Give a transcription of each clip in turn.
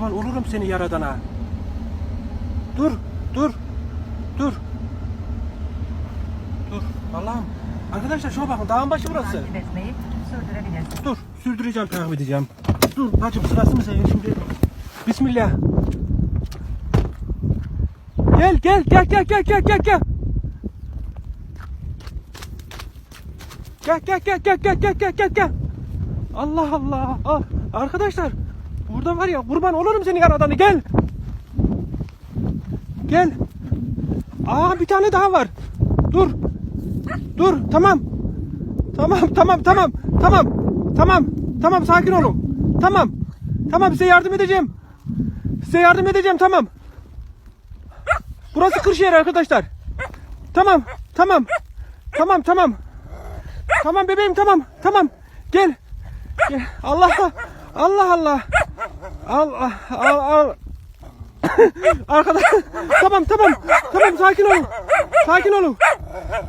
kurban olurum seni yaradana. Dur, dur, dur. Dur, Allah'ım. Arkadaşlar şuna bakın, dağın başı burası. Takip etmeyi. Dur, sürdüreceğim, takip edeceğim. Dur, bacım sırası mı senin şimdi? Bismillah. Gel, gel, gel, gel, gel, gel, gel, gel. Gel, gel, gel, gel, gel, gel, gel, gel. Allah Allah. Arkadaşlar burada var ya, kurban olurum senin aradanı, gel. Gel. Aa, bir tane daha var. Dur. Dur, tamam. Tamam tamam tamam tamam tamam tamam sakin olun. Tamam tamam size yardım edeceğim. Size yardım edeceğim tamam. Burası Kırşehir arkadaşlar. Tamam tamam tamam tamam. Tamam bebeğim tamam tamam gel. gel. Allah Allah Allah. Al al al. al. Arkadaş tamam tamam tamam sakin olun. Sakin olun.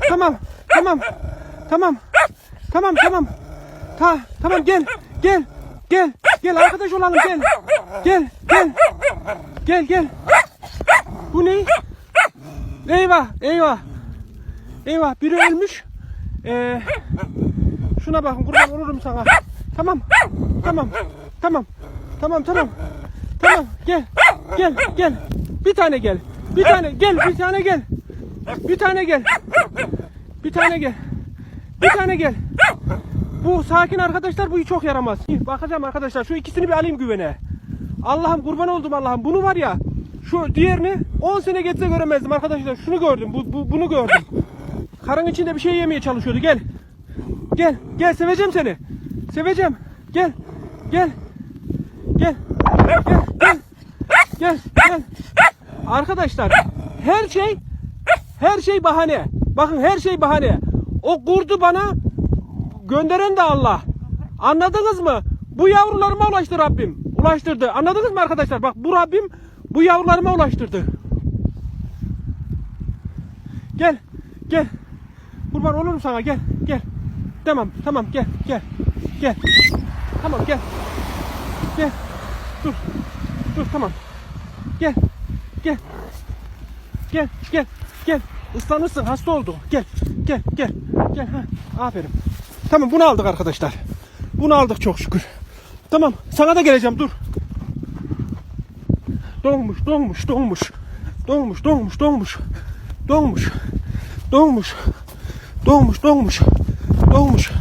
Tamam tamam tamam. Tamam tamam. Ta tamam gel. Gel. Gel. Gel arkadaş olalım gel. Gel gel. Gel gel. Bu ne? Eyvah eyvah. Eyvah biri ölmüş. Ee, şuna bakın kurban olurum sana. Tamam. Tamam. Tamam. Tamam tamam. Tamam gel. Gel gel. Bir tane gel. Bir tane gel. Bir tane gel. Bir tane gel. Bir tane gel. Bir tane gel. Bu sakin arkadaşlar bu çok yaramaz. Bakacağım arkadaşlar şu ikisini bir alayım güvene. Allah'ım kurban oldum Allah'ım. Bunu var ya şu diğerini 10 sene geçse göremezdim arkadaşlar. Şunu gördüm. Bu, bu- bunu gördüm. Karın içinde bir şey yemeye çalışıyordu. Gel. Gel. Gel seveceğim seni. Seveceğim. Gel. Gel. Gel. Gel. Gel. Gel. Gel. Arkadaşlar her şey her şey bahane. Bakın her şey bahane. O kurdu bana gönderen de Allah. Anladınız mı? Bu yavrularıma ulaştı Rabbim. Ulaştırdı. Anladınız mı arkadaşlar? Bak bu Rabbim bu yavrularıma ulaştırdı. Gel. Gel. Kurban olurum sana gel. Gel. Tamam tamam gel gel. Gel. Tamam gel. Gel. Dur. Dur tamam. Gel. Gel. Gel gel gel. Islanırsın hasta oldun. Gel gel gel. Gel ha. Aferin. Tamam bunu aldık arkadaşlar. Bunu aldık çok şükür. Tamam sana da geleceğim dur. Donmuş donmuş donmuş. Donmuş donmuş donmuş. Donmuş. Donmuş. Donmuş donmuş. Donmuş.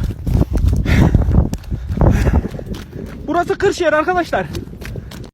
Burası Kırşehir arkadaşlar.